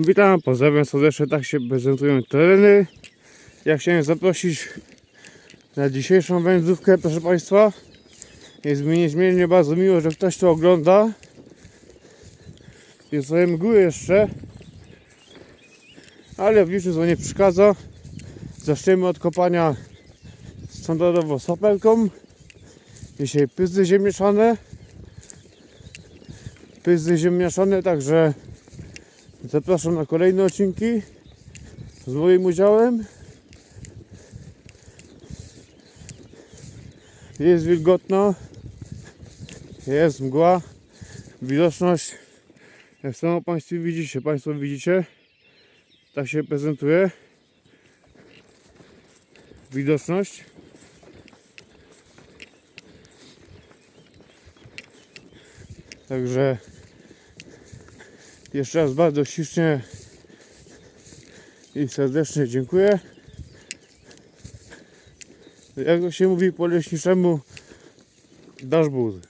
Witam, pozdrawiam serdecznie, tak się prezentują tereny. Ja chciałem zaprosić na dzisiejszą wędrówkę, proszę Państwa. Jest mi niezmiernie bardzo miło, że ktoś to ogląda. Jest trochę mgły jeszcze, ale w liczbie to nie przeszkadza. Zaczniemy od kopania standardowo sopelką. Dzisiaj pyzdy ziemniaczane. Pyzdy ziemniaczane, także zapraszam na kolejne odcinki z moim udziałem. Jest wilgotno, jest mgła, widoczność, jak samo Państwo widzicie, Państwo widzicie, tak się prezentuje widoczność. Także jeszcze raz bardzo ślicznie i serdecznie dziękuję. Jak się mówi po leśniczemu, dasz buzy.